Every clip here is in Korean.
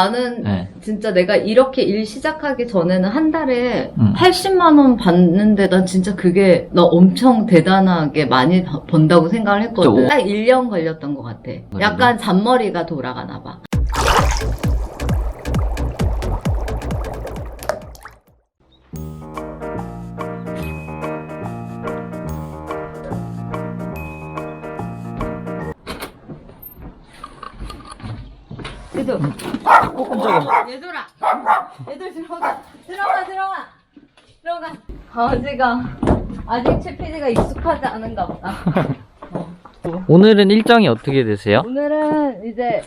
나는 네. 진짜 내가 이렇게 일 시작하기 전에는 한 달에 음. 80만 원 받는데 난 진짜 그게 나 엄청 대단하게 많이 버- 번다고 생각을 했거든. 또- 딱 1년 걸렸던 것 같아. 약간 잔머리가 돌아가나 봐. 얘들, 어, 깜짝이야. 얘들아, 얘들 들어가, 들어가, 들어가, 들어가. 강아지가 아직 채피디가 익숙하지 않은가 보다. 오늘은 일정이 어떻게 되세요? 오늘은 이제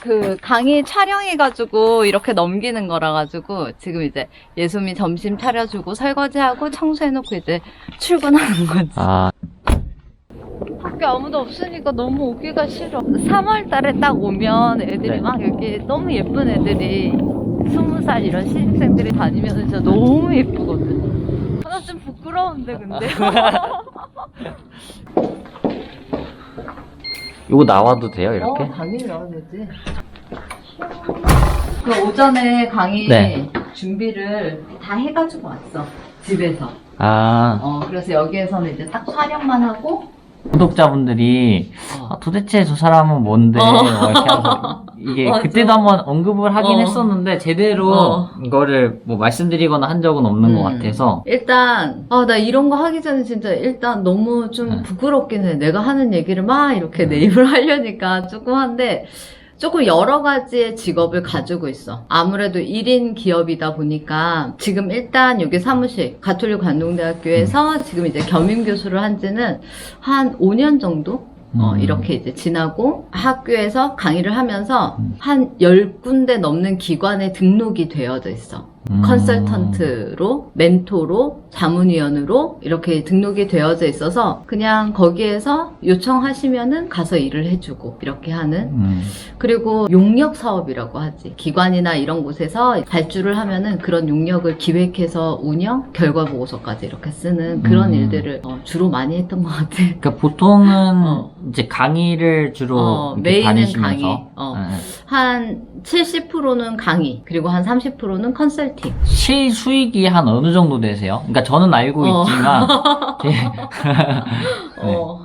그 강의 촬영해가지고 이렇게 넘기는 거라 가지고 지금 이제 예수미 점심 차려주고 설거지하고 청소해놓고 이제 출근하는 거지. 아, 학교 아무도 없으니까 너무 오기가 싫어. 3월 달에 딱 오면 애들이 네. 막 여기 너무 예쁜 애들이 20살 이런 신입생들이 다니면 진짜 너무 예쁘거든. 아, 나좀 부끄러운데 근데. 이거 나와도 돼요, 이렇게? 어, 당연히 나와야 되지. 그 오전에 강의 네. 준비를 다 해가지고 왔어. 집에서. 아, 어, 그래서 여기에서는 이제 딱 촬영만 하고, 구독자분들이 어. 아, 도대체 저 사람은 뭔데? 어. 뭐 이렇게 하면서 이게 맞아. 그때도 한번 언급을 하긴 어. 했었는데 제대로 어. 이거를 뭐 말씀드리거나 한 적은 없는 것 음. 같아서 일단, 아, 나 이런 거 하기 전에 진짜 일단 너무 좀 네. 부끄럽긴 해. 내가 하는 얘기를 막 이렇게 내 입을 하려니까 조금 한데, 조금 여러 가지의 직업을 가지고 있어. 아무래도 1인 기업이다 보니까 지금 일단 여기 사무실 가톨릭 관동대학교에서 지금 이제 겸임 교수를 한 지는 한 5년 정도 어, 음. 이렇게 이제 지나고 학교에서 강의를 하면서 음. 한 10군데 넘는 기관에 등록이 되어져 있어. 음. 컨설턴트로, 멘토로, 자문위원으로 이렇게 등록이 되어져 있어서 그냥 거기에서 요청하시면은 가서 일을 해주고 이렇게 하는 음. 그리고 용역 사업이라고 하지. 기관이나 이런 곳에서 발주를 하면은 그런 용역을 기획해서 운영, 결과 보고서까지 이렇게 쓰는 그런 음. 일들을 어, 주로 많이 했던 것 같아. 그러니까 보통은 어. 이제 강의를 주로 어, 이렇게 메인은 다니시면서 강의. 어. 네. 한 70%는 강의, 그리고 한 30%는 컨설팅. 실수익이 한 어느 정도 되세요? 그러니까 저는 알고 어. 있지만 제- 네. 어,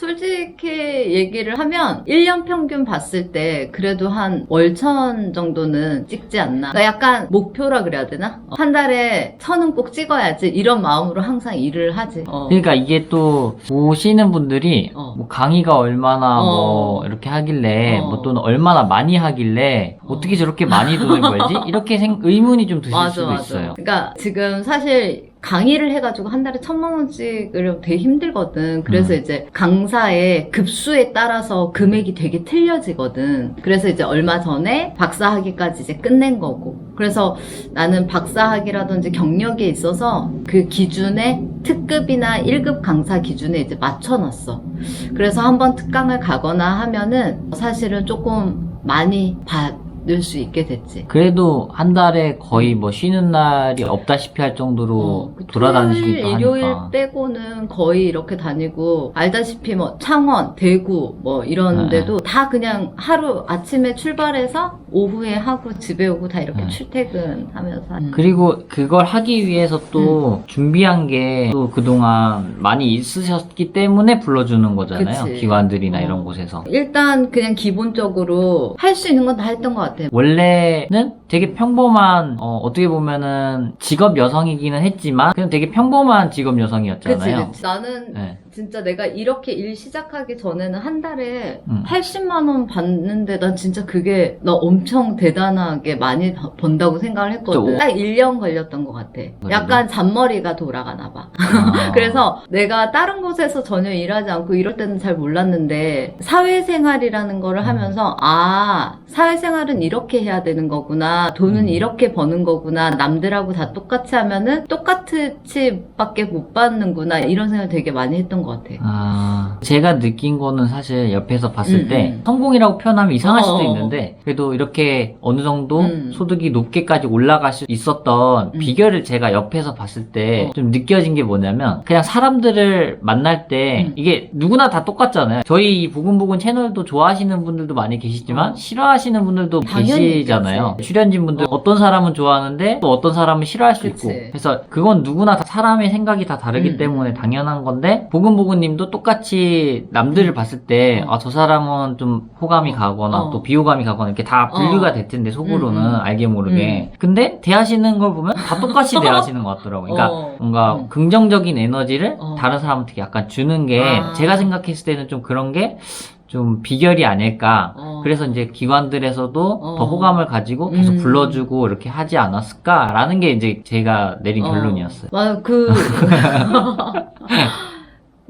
솔직히 얘기를 하면 1년 평균 봤을 때 그래도 한 월천 정도는 찍지 않나. 그러니까 약간 목표라 그래야 되나? 어, 한 달에 천은 꼭 찍어야지 이런 마음으로 항상 일을 하지. 어. 그러니까 이게 또 오시는 분들이 어. 뭐 강의가 얼마나 어. 뭐 이렇게 하길래 어. 뭐 또는 얼마나 많이 하길래 어. 어. 떻게 저렇게 많이 돈을 벌지? 이렇게 생, 의문이 좀 드실 맞아, 수도 맞아. 있어요. 그러니까 지금 사실 강의를 해가지고 한 달에 천만 원씩을 되게 힘들거든. 그래서 음. 이제 강사의 급수에 따라서 금액이 되게 틀려지거든. 그래서 이제 얼마 전에 박사학위까지 이제 끝낸 거고. 그래서 나는 박사학위라든지 경력에 있어서 그 기준에 특급이나 1급 강사 기준에 이제 맞춰놨어. 그래서 한번 특강을 가거나 하면은 사실은 조금 많이 받 을 수 있게 됐지. 그래도 한 달에 거의 뭐 쉬는 날이 없다시피 할 정도로 어, 그 돌아다니시기도 토요일, 일요일 하니까. 빼고는 거의 이렇게 다니고 알다시피 뭐 창원, 대구 뭐 이런 네. 데도 다 그냥 하루 아침에 출발해서 오후에 하고 집에 오고 다 이렇게 네. 출퇴근하면서 하는. 그리고 그걸 하기 위해서 또 준비한 게 또 그동안 많이 있으셨기 때문에 불러주는 거잖아요. 그치. 기관들이나 어. 이런 곳에서. 일단 그냥 기본적으로 할 수 있는 건 다 했던 것 같아. 원래는 되게 평범한 어, 떻게 보면은 직업 여성이기는 했지만 그냥 되게 평범한 직업 그치, 여성이었잖아요. 그치. 나는 네. 진짜 내가 이렇게 일 시작하기 전에는 한 달에 음. 80만 원 받는데 난 진짜 그게 나 엄청 대단하게 많이 버- 번다고 생각을 했거든. 또- 딱 1년 걸렸던 것 같아. 약간 잔머리가 돌아가나 봐. 아. 그래서 내가 다른 곳에서 전혀 일하지 않고 이럴 때는 잘 몰랐는데 사회생활이라는 거를 음. 하면서 아 사회생활은 이렇게 해야 되는 거구나 돈은 음. 이렇게 버는 거구나 남들하고 다 똑같이 하면은 똑같이 밖에 못 받는구나 이런 생각 을 되게 많이 했던 중요한 것 같아. 아, 제가 느낀 거는 사실 옆에서 봤을 음, 때 음. 성공이라고 표현하면 이상할 수도 어어어. 있는데 그래도 이렇게 어느 정도 음. 소득이 높게까지 올라갈 수 있었던 음. 비결을 제가 옆에서 봤을 때 좀 느껴진 게 뭐냐면 그냥 사람들을 만날 때 음. 이게 누구나 다 똑같잖아요. 저희 이 보금보금 채널도 좋아하시는 분들도 많이 계시지만 어. 싫어하시는 분들도 당연히 계시잖아요. 있겠지. 출연진 분들 어. 어. 떤 사람은 좋아하는데 또 어떤 사람은 싫어할 수 그치. 있고 그래서 그건 누구나 다 사람의 생각이 다 다르기 음. 때문에 당연한 건데 보금보금님도 똑같이 남들을 봤을 때 어. 아, 저 사람은 좀 호감이 어. 가거나 어. 또 비호감이 가거나 이렇게 다 분류가 어. 될 텐데 속으로는 음, 음. 알게 모르게 근데 대하시는 걸 보면 다 똑같이 대하시는 것 같더라고요 그러니까 어. 뭔가 음. 긍정적인 에너지를 어. 다른 사람한테 약간 주는 게 아. 제가 생각했을 때는 좀 그런 게 좀 비결이 아닐까 어. 그래서 이제 기관들에서도 어. 더 호감을 가지고 계속 음. 불러주고 이렇게 하지 않았을까라는 게 이제 제가 내린 어. 결론이었어요. 맞아, 그.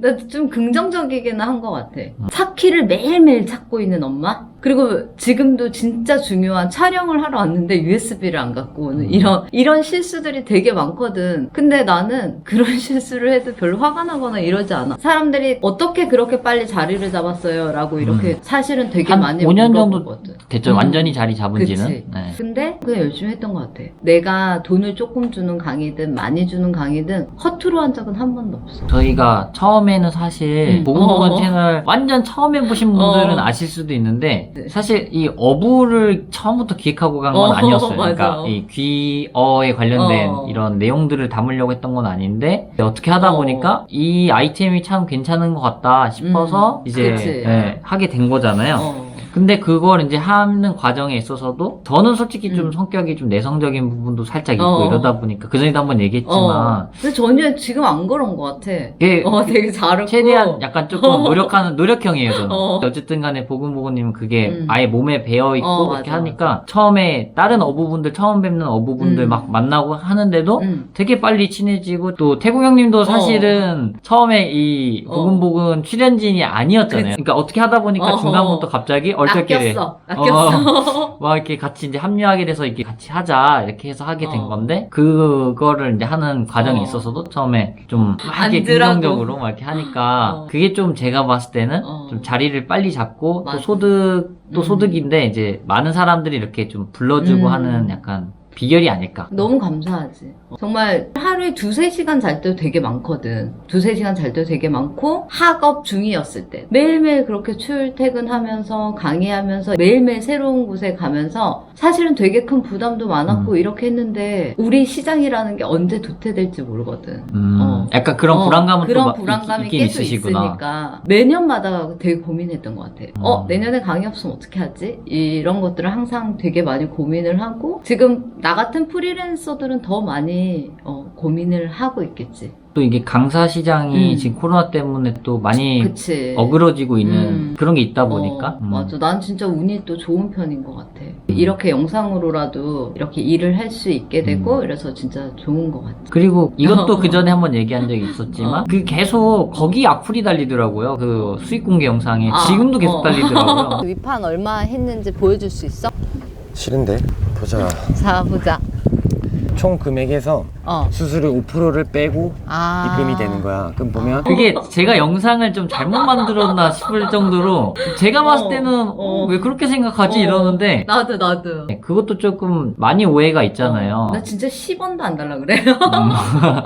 나도 좀 긍정적이기는 한것 같아. 음. 차키를 매일매일 찾고 있는 엄마? 그리고 지금도 진짜 중요한 촬영을 하러 왔는데 USB를 안 갖고 오는 음. 이런, 이런 실수들이 되게 많거든. 근데 나는 그런 실수를 해도 별로 화가 나거나 이러지 않아. 사람들이 어떻게 그렇게 빨리 자리를 잡았어요? 라고 이렇게 사실은 되게 한 많이 5년 정도 물어보거든. 됐죠. 음. 완전히 자리 잡은 지는. 그치. 네. 근데 그냥 열심히 했던 것 같아. 내가 돈을 조금 주는 강의든 많이 주는 강의든 허투루 한 적은 한 번도 없어. 저희가 처음에는 사실 음. 보금보금 어. 채널 완전 처음에 보신 분들은 어. 아실 수도 있는데 네. 사실 이 어부를 처음부터 기획하고 간 건 어, 아니었어요. 그러니까 이 귀어에 관련된 어. 이런 내용들을 담으려고 했던 건 아닌데 어떻게 하다 어. 보니까 이 아이템이 참 괜찮은 것 같다 싶어서 음, 이제 그치. 예, 하게 된 거잖아요. 어. 근데 그걸 이제 하는 과정에 있어서도 저는 솔직히 좀 음. 성격이 좀 내성적인 부분도 살짝 있고 어. 이러다 보니까 그 전에도 한번 얘기했지만 어. 근데 전혀 지금 안 그런 것 같아. 이게 어, 되게 잘하고. 최대한 약간 조금 노력하는 노력형이에요 저는. 어. 어쨌든 간에 보금보금님은 그게 음. 아예 몸에 배어 있고 어, 그렇게 맞아, 하니까 처음에 다른 어부분들 처음 뵙는 어부분들 음. 막 만나고 하는데도 음. 되게 빨리 친해지고 또 태국 형님도 사실은 처음에 이 어. 보금보금 출연진이 아니었잖아요. 그러니까 어떻게 하다 보니까 어허. 중간부터 갑자기 얼떨결에 아꼈어. 아꼈어. 막 이렇게 같이 이제 합류하게 돼서 이렇게 같이 하자 이렇게 해서 하게 된 어. 건데 그거를 이제 하는 과정에 어. 있어서도 처음에 좀막 이렇게 앉으라고. 긍정적으로 막 이렇게 하니까 어. 그게 좀 제가 봤을 때는 어. 좀 자리를 빨리 잡고 맞아. 또 소득 또 음. 소득인데 이제 많은 사람들이 이렇게 좀 불러주고 음. 하는 약간 비결이 아닐까. 너무 감사하지. 정말 하루에 두세 시간 잘 때도 되게 많거든. 두세 시간 잘 때도 되게 많고, 학업 중이었을 때. 매일매일 그렇게 출퇴근하면서, 강의하면서, 매일매일 새로운 곳에 가면서, 사실은 되게 큰 부담도 많았고, 이렇게 했는데, 우리 시장이라는 게 언제 도태될지 모르거든. 음, 어. 약간 그런 어, 불안감은 그런 불안감이 계속. 있으니까 매년마다 되게 고민했던 것 같아. 어 음. 내년에 강의 없으면 어떻게 하지? 이런 것들을 항상 되게 많이 고민을 하고 지금 나 같은 프리랜서들은 더 많이 어, 고민을 하고 있겠지. 또 이게 강사 시장이 음. 지금 코로나 때문에 또 많이 그치. 어그러지고 있는 음. 그런 게 있다 보니까. 어, 음. 맞아. 난 진짜 운이 또 좋은 편인 것 같아. 이렇게 영상으로라도 이렇게 일을 할 수 있게 되고 음. 이래서 진짜 좋은 것 같아. 그리고 이것도 그 전에 한번 얘기한 적이 있었지만 어. 그 계속 거기 악플이 달리더라고요. 그 수익 공개 영상에 아, 지금도 계속 어. 달리더라고요. 위판 얼마 했는지 보여줄 수 있어? 싫은데 보자 자 보자. 총 금액에서 어. 수수료 5%를 빼고 아. 입금이 되는 거야 그럼 보면 그게 제가 영상을 좀 잘못 만들었나 싶을 정도로 제가 봤을 어, 때는 어. 어, 왜 그렇게 생각하지 어. 이러는데 나도 나도. 네, 그것도 조금 많이 오해가 있잖아요. 나 진짜 10원도 안 달라 그래. 음.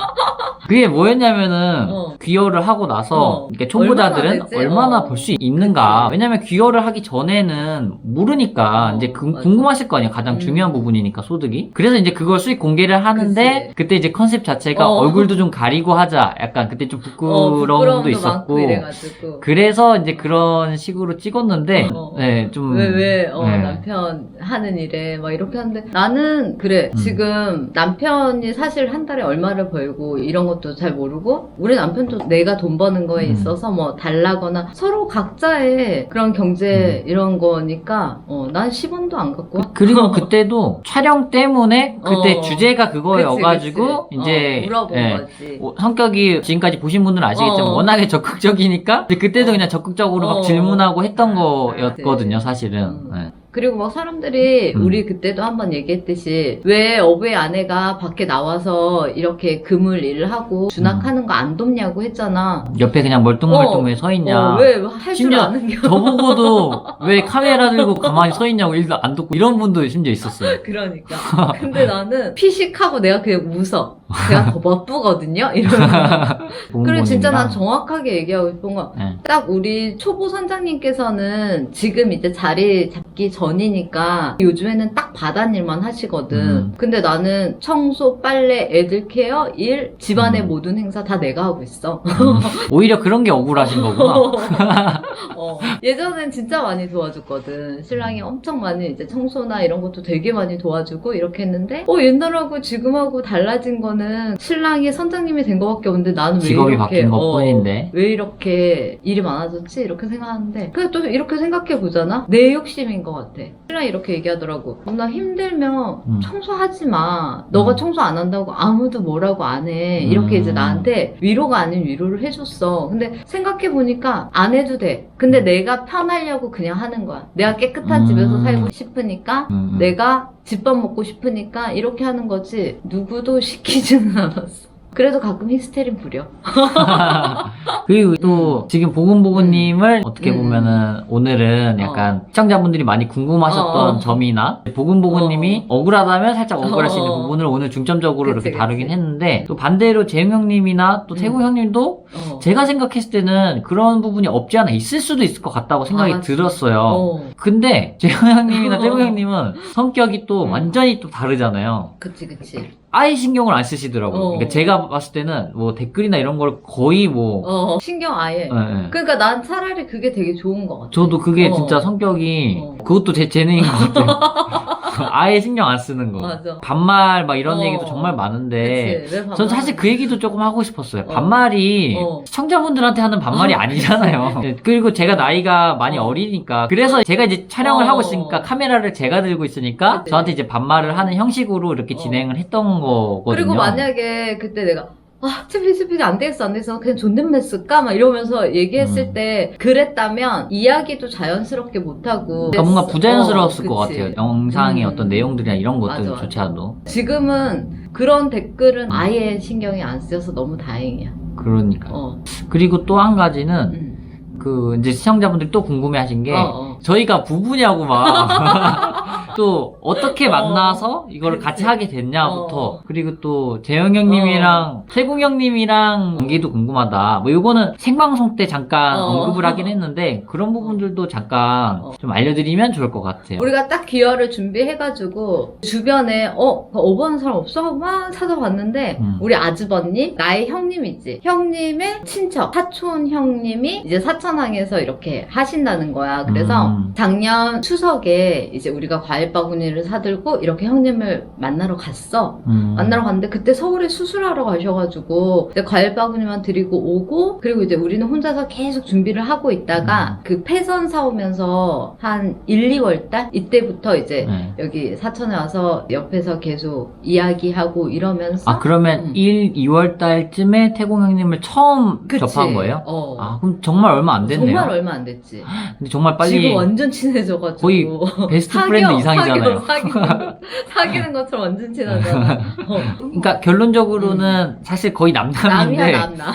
그게 뭐였냐면은 어. 귀여를 하고 나서 어. 이렇게 초보자들은 얼마나 어. 볼수 있는가. 그치. 왜냐면 귀여를 하기 전에는 모르니까 어, 이제 그- 맞아. 궁금하실 거 아니에요. 가장 음. 중요한 부분이니까 소득이. 그래서 이제 그걸 수익 공개를 하는데 그치. 그때 이제 컨셉 자체가 어. 얼굴도 좀 가리고 하자. 약간 그때 좀 어, 부끄러움도 있었고. 많고 이래가지고. 그래서 이제 그런 식으로 찍었는데 어. 네, 좀 왜, 왜, 어, 네. 남편 하는 일에, 막 이렇게 하는데, 나는, 그래, 음. 지금 남편이 사실 한 달에 얼마를 벌고, 이런 것도 잘 모르고, 우리 남편도 내가 돈 버는 거에 음. 있어서 뭐 달라거나, 서로 각자의 그런 경제 음. 이런 거니까, 어, 난 10원도 안 갖고 와. 그리고 그때도 촬영 때문에 그때 어. 주제가 그거여가지고 그치, 그치. 이제 어, 물어본 예, 거지. 어, 성격이 지금까지 보신 분들은 아시겠지만 어. 워낙에 적극적이니까 근데 그때도 그냥 적극적으로 막 어. 질문하고 했던 거였거든요 사실은 음. 예. 그리고 막 사람들이 음. 우리 그때도 한번 얘기했듯이 왜 어부의 아내가 밖에 나와서 이렇게 그물 일을 하고 준학하는 거 안 돕냐고 했잖아. 옆에 그냥 멀뚱멀뚱 어. 왜 서 있냐. 어, 왜할 줄 심지어 아는 게 저보고도 왜 카메라 들고 가만히 서 있냐고 일도 안 듣고 이런 분도 심지어 있었어요. 그러니까. 근데 나는 피식하고 내가 그냥 웃어. 제가 더 바쁘거든요? 이러면서. 그리고 진짜 난. 정확하게 얘기하고 싶은 건, 네. 딱 우리 초보 선장님께서는 지금 이제 자리 잡기 전이니까 요즘에는 딱 바닷일만 하시거든. 음. 근데 나는 청소, 빨래, 애들 케어, 일, 집안의 음. 모든 행사 다 내가 하고 있어. 음. 오히려 그런 게 억울하신 거구나. 어. 예전엔 진짜 많이 도와줬거든. 신랑이 엄청 많이 이제 청소나 이런 것도 되게 많이 도와주고 이렇게 했는데, 어, 옛날하고 지금하고 달라진 거는 신랑이 선장님이 된 거밖에 없는데 나는 왜 직업이 이렇게, 바뀐 것 어, 뿐인데. 왜 이렇게 일이 많아졌지? 이렇게 생각하는데, 그래 또 이렇게 생각해 보잖아? 내 욕심인 것 같아. 신랑이 이렇게 얘기하더라고. 누나 힘들면 음. 청소하지 마. 너가 음. 청소 안 한다고 아무도 뭐라고 안 해. 이렇게 음. 이제 나한테 위로가 아닌 위로를 해줬어. 근데 생각해 보니까 안 해도 돼. 근데 내가 편하려고 그냥 하는 거야. 내가 깨끗한 음. 집에서 살고 싶으니까 음, 음. 내가 집밥 먹고 싶으니까 이렇게 하는 거지. 누구도 시키지는 않았어. 그래도 가끔 히스테린 부려. 그리고 또 지금 보금보금님을 어떻게 음. 보면은 오늘은 약간 시청자분들이 많이 궁금하셨던 어, 어. 점이나 보금보금님이 억울하다면 살짝 억울할 수 있는 어. 부분을 오늘 중점적으로 그치, 이렇게 다루긴 그치. 했는데 또 반대로 재영 형님이나 또 태구 음. 형님도 어. 제가 생각했을 때는 그런 부분이 없지 않아 있을 수도 있을 것 같다고 생각이 아, 들었어요. 어. 근데 재영 형님이나 어. 태구 형님은 성격이 또 음. 완전히 또 다르잖아요. 그치, 그치. 아예 신경을 안 쓰시더라고요. 어. 그러니까 제가 봤을 때는 뭐 댓글이나 이런 걸 거의 뭐 어, 신경 아예. 예, 예. 그러니까 난 차라리 그게 되게 좋은 것 같아. 저도 그게 어. 진짜 성격이 어. 그것도 제 재능인 것 같아요. 아예 신경 안 쓰는 거. 맞아. 반말 막 이런 어. 얘기도 정말 많은데 그치. 왜전 반말? 사실 그 얘기도 조금 하고 싶었어요. 어. 반말이 어. 시청자분들한테 하는 반말이 어. 아니잖아요. 네, 그리고 제가 나이가 많이 어. 어. 리니까 그래서 제가 이제 촬영을 어. 하고 있으니까 카메라를 제가 들고 있으니까 그치. 저한테 이제 반말을 하는 형식으로 이렇게 어. 진행을 했던 거거든요. 그리고 만약에 그때 내가 아, 스피드 스피드 안 되겠어, 안 되겠어. 그냥 존댓말 쓸까? 막 이러면서 얘기했을 음. 때, 그랬다면, 이야기도 자연스럽게 못하고. 그러니까 뭔가 부자연스러웠을 어, 것 그치. 같아요. 영상의 음. 어떤 내용들이나 이런. 것들조차도. 지금은 그런 댓글은 아예 신경이 안 쓰여서 너무 다행이야. 그러니까. 어. 그리고 또 한 가지는 음. 그 이제 시청자분들이 또 궁금해하신 게 어, 어. 저희가 부부냐고 막 또 어떻게 만나서 이거를 그치. 같이 하게 됐냐부터 어. 그리고 또 재영 형님이랑 태국 형님이랑 관계도 궁금하다. 뭐 이거는 생방송 때 잠깐 어. 언급을 하긴 했는데 그런 부분들도 잠깐 어. 좀 알려드리면 좋을 것 같아요. 우리가 딱 기여를 준비해가지고 주변에 어 어버는 사람 없어 하고 막 찾아봤는데 음. 우리 아주버님 나의 형님 있지 형님의 친척 사촌 형님이 이제 사천항에서 이렇게 하신다는 거야 그래서 음. 작년 추석에 이제 우리가 과일 바구니를 사들고 이렇게 형님을 만나러 갔어 음. 만나러 갔는데 그때 서울에 수술하러 가셔가지고 과일 바구니만 드리고 오고 그리고 이제 우리는 혼자서 계속 준비를 하고 있다가 그 폐선 사오면서 한 1, 2월 달 이때부터 이제 네. 여기 사천에 와서 옆에서 계속 이야기하고 이러면서 아 그러면 음. 1, 2월 달쯤에 태국 형님을 처음 그치. 접한 거예요? 어. 아 그럼 정말 얼마 안 됐네요. 정말 얼마 안 됐지. 근데 정말 빨리 지금 완전 친해져가지고 거의 베스트 프렌드 이상 이잖아요. 사겨, 사귀는, 사귀는 것처럼 완전 친하잖아. 어. 그러니까 결론적으로는 사실 거의 남남인데 남이야 남나.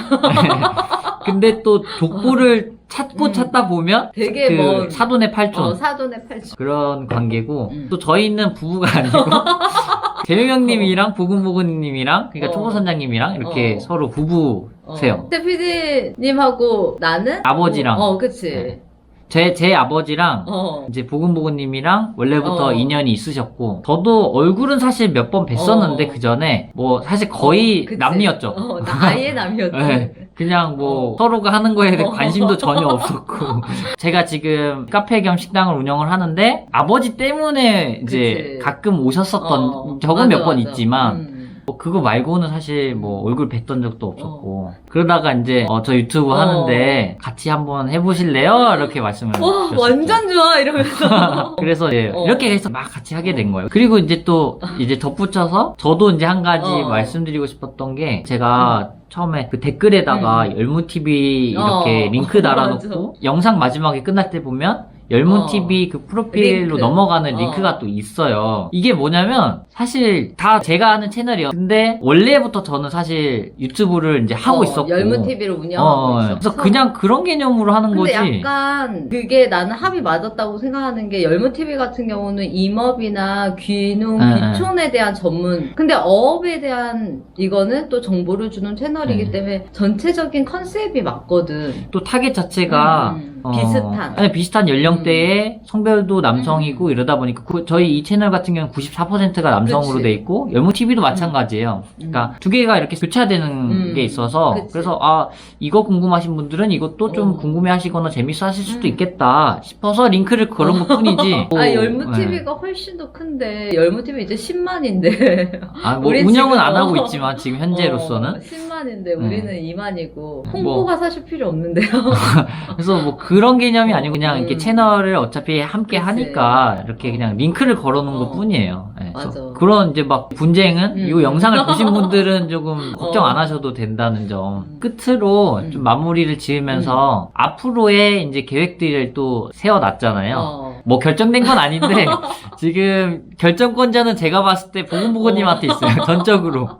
근데 또 족보를 찾고 음. 찾다 보면 되게 그먼 사돈의 팔촌 어, 사돈의 팔촌. 그런 관계고 음. 또 저희는 부부가 아니고 재영 형님이랑 보금보금님이랑 그러니까 어. 초보 선장님이랑 이렇게 어. 서로 부부세요. 태 PD님하고 나는 아버지랑. 어, 그치. 네. 제, 제 아버지랑 어. 이제 보금보금님이랑 원래부터 어. 인연이 있으셨고 저도 얼굴은 사실 몇 번 뵀었는데 어. 그 전에 뭐 사실 거의 그치. 남이었죠. 어, 나 아예 남이었지. 네. 그냥 뭐 어. 서로가 하는 거에 대해 어. 관심도 전혀 없었고 제가 지금 카페 겸 식당을 운영을 하는데 아버지 때문에 이제 그치. 가끔 오셨었던 어, 적은 몇 번. 있지만 음. 뭐 그거 말고는 사실 뭐 얼굴 뵀던 적도 없었고 그러다가 이제 어, 저 유튜브 어. 하는데 같이 한번 해보실래요? 이렇게 말씀을 와, 드렸었죠. 완전 좋아! 이러면서. 그래서 이제 어. 이렇게 해서 막 같이 하게 된 거예요. 그리고 이제 또 이제 덧붙여서 저도 이제 한 가지 어. 말씀드리고 싶었던 게 제가 처음에 그 댓글에다가 열무TV 이렇게 어. 링크. 달아놓고 영상 마지막에 끝날 때 보면 열문 어. TV 그 프로필로 링크. 넘어가는 어. 링크가 또 있어요. 이게 뭐냐면 사실 다 제가 하는 채널이에요. 근데 원래부터 저는 사실 유튜브를 이제 하고 어, 있었고 열문 TV를 운영하고 어, 있었어. 그래서 그냥 그런 개념으로 하는 근데 거지. 약간 그게 나는 합이 맞았다고 생각하는 게 열무 TV 같은 경우는 임업이나 귀농, 응, 귀촌에 대한 전문. 근데 어업에 대한 이거는 또 정보를 주는 채널이기 응. 때문에 전체적인 컨셉이 맞거든. 또 타겟 자체가 음, 어, 비슷한. 네, 비슷한 연령대에 성별도 남성이고 이러다 보니까 그- 저희 이 채널 같은 경우는 94%가 남성으로 그치. 돼 있고 열무 TV도 마찬가지예요. 그러니까 두 개가 이렇게 교차되는 음, 게 있어서 그치. 그래서 아 이거 궁금하신 분들은 이것도 좀 어. 궁금해하시거나 재밌어하실 수도 음. 있겠다 싶어서 링크를 걸은 것뿐이지. 아, 열무 네. TV가 훨씬 더 큰데 열무 TV 이제 10만인데. 아, 뭐 우리 운영은 지금 안 하고 어. 있지만 지금 현재로서는 10만인데 우리는 2만이고 뭐. 홍보가 사실 필요 없는데요. 그래서 뭐 그런 개념이 아니고 그냥 이렇게 음. 채널을 어차피 함께 그치. 하니까 이렇게 그냥 링크를 걸어놓은 어. 것 뿐이에요. 네, 그래서 맞아. 그런 이제 막 분쟁은 음. 이 영상을 보신 분들은 조금 걱정 어. 안 하셔도 된다는 점. 음. 끝으로 음. 좀 마무리를 지으면서 앞으로의 이제 계획들을 또 세워놨잖아요. 어. 뭐 결정된 건 아닌데 지금 결정권자는 제가 봤을 때 보건보건님한테 있어요. 전적으로.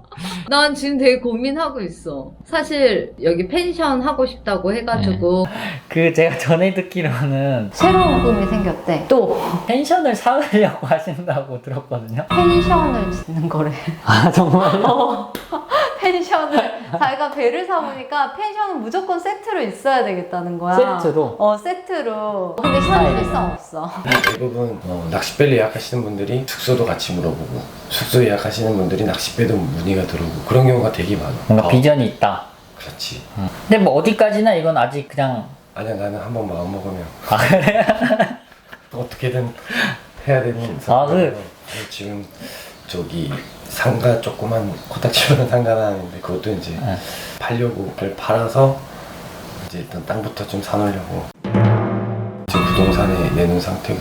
난 지금 되게 고민하고 있어. 사실 여기 펜션 하고 싶다고 해가지고 그 제가 전에 듣기로는 새로운 꿈이 생겼대. 또 펜션을 사으려고 하신다고 들었거든요. 펜션을 짓는 거래. 아 정말요? 어, 펜션을 자기가 배를 사보니까 펜션은 무조건 세트로 있어야 되겠다는 거야. 세트로? 어 세트로. 근데 현실성 없어. 대부분 어, 낚싯배를 예약하시는 분들이 숙소도 같이 물어보고 숙소 예약하시는 분들이 낚싯배도 문의가 들어오고 그런 경우가 되게 많아. 뭔가 어, 비전이 있다. 그렇지. 근데 뭐 어디까지나 이건 아직 그냥 아니야 나는 한번 마음 먹으면 아 그래? 어떻게든 해야 되는 아, 상황이라서 지금 저기 상가 조그만 코딱지만한 상가는 아닌데 그것도 이제 네. 팔려고 그걸 팔아서 이제 일단 땅부터 좀 사놓으려고 지금 부동산에 내놓은 상태고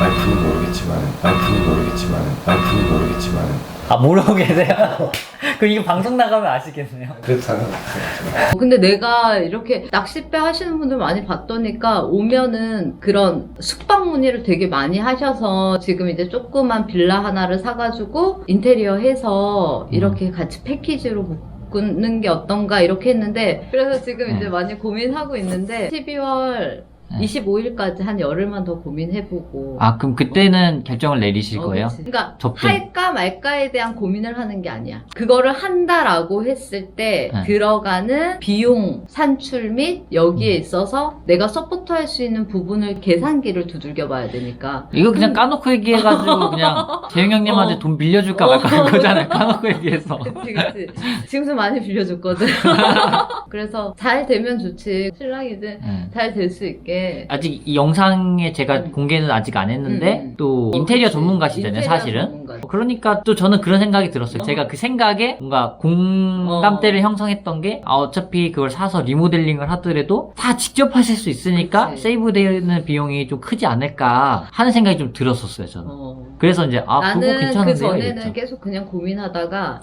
와이프는 모르겠지만 와이프는 모르겠지만 와이프는 모르겠지만 아 모르고 계세요? 그럼 이거 방송 나가면 아시겠네요. 상관없어요 어, 근데 내가 이렇게 낚싯배 하시는 분들 많이 봤더니까 오면은 그런 숙박 문의를 되게 많이 하셔서 지금 이제 조그만 빌라 하나를 사가지고 인테리어 해서 이렇게 같이 패키지로 묶는 게 어떤가 이렇게 했는데 그래서 지금 이제 네. 많이 고민하고 있는데 12월 네. 25일까지 한 열흘만 더 고민해보고 아 그럼 그때는 결정을 내리실 어, 거예요? 그치. 그러니까 접근. 할까 말까에 대한 고민을 하는 게 아니야. 그거를 한다라고 했을 때 네. 들어가는 비용 산출 및 여기에 음. 있어서 내가 서포트할 수 있는 부분을 계산기를 두들겨 봐야 되니까. 이거 그냥 까놓고 얘기해가지고 그냥 재영 형님한테 어. 돈 빌려줄까 말까 하는 거잖아요. 까놓고 얘기해서. 그치 그치. 지금도 많이 빌려줬거든. 그래서 잘 되면 좋지. 신랑이든 네. 잘 될 수 있게. 아직 이 영상에 제가 음. 공개는 아직 안 했는데 음, 음. 또 인테리어 그치. 전문가시잖아요 인테리어 사실은 전문가지. 그러니까 또 저는 그런 생각이 들었어요 어. 제가 그 생각에 뭔가 공감대를 형성했던 게 아, 어차피 그걸 사서 리모델링을 하더라도 다 직접 하실 수 있으니까 그치. 세이브되는 비용이 좀 크지 않을까 하는 생각이 좀 들었었어요 저는 어. 그래서 이제 아 그거 나는 그 괜찮은데요 전에는 이랬죠. 계속 그냥 고민하다가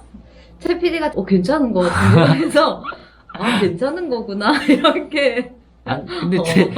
최 PD가 어 괜찮은 거 같은데 그래서 아 괜찮은 거구나 이렇게 아, 근데 제,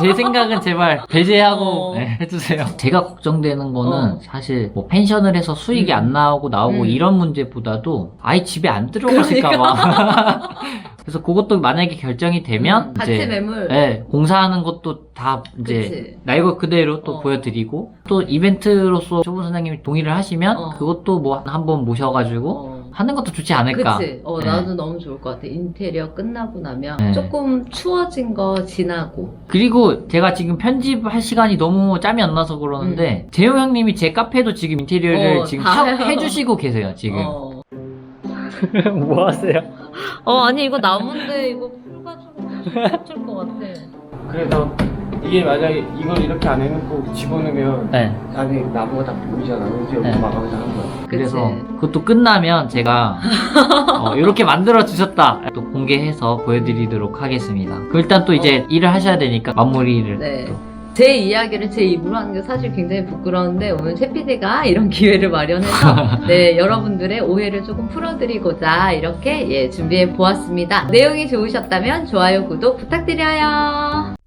제 생각은 제발 배제하고 어. 네, 해주세요. 제가 걱정되는 거는 어. 사실 뭐 펜션을 해서 수익이 음. 안 나오고 나오고 음. 이런 문제보다도 아예 집에 안 들어가실까봐. 그래서 그것도 만약에 결정이 되면 음, 같이 이제 매물 네, 공사하는 것도 다 이제 그치. 라이브 그대로 또 어. 보여드리고 또 이벤트로서 초보 선생님이 동의를 하시면 어. 그것도 뭐 한번 모셔가지고 어. 하는 것도 좋지 않을까. 그치. 어, 네. 나도 너무 좋을 것 같아. 인테리어 끝나고 나면 네. 조금 추워진 거 지나고. 그리고 제가 지금 편집할 시간이 너무 짬이 안 나서 그러는데 재용 형님이 제 카페도 지금 인테리어를 음. 어, 지금 다 해요. 해주시고 계세요 지금 어. 뭐 하세요? 어, 아니, 이거 나무인데 이거 풀 가지고 붙일 것 같아. 그래서 이게 만약에 이걸 이렇게 안 해놓고 집어넣으면 네 안에 나무가 다 보이잖아 그래서 여기 네. 마감해서 한 거야 그래서 그것도 끝나면 제가 어, 이렇게 만들어 주셨다 또 공개해서 보여드리도록 하겠습니다 그럼 일단 또 이제 일을 하셔야 되니까 마무리를 네. 또. 제 이야기를 제 입으로 하는 게 사실 굉장히 부끄러운데 오늘 최 PD가 이런 기회를 마련해서 네 여러분들의 오해를 조금 풀어드리고자 이렇게 예 준비해 보았습니다. 내용이 좋으셨다면 좋아요 구독 부탁드려요.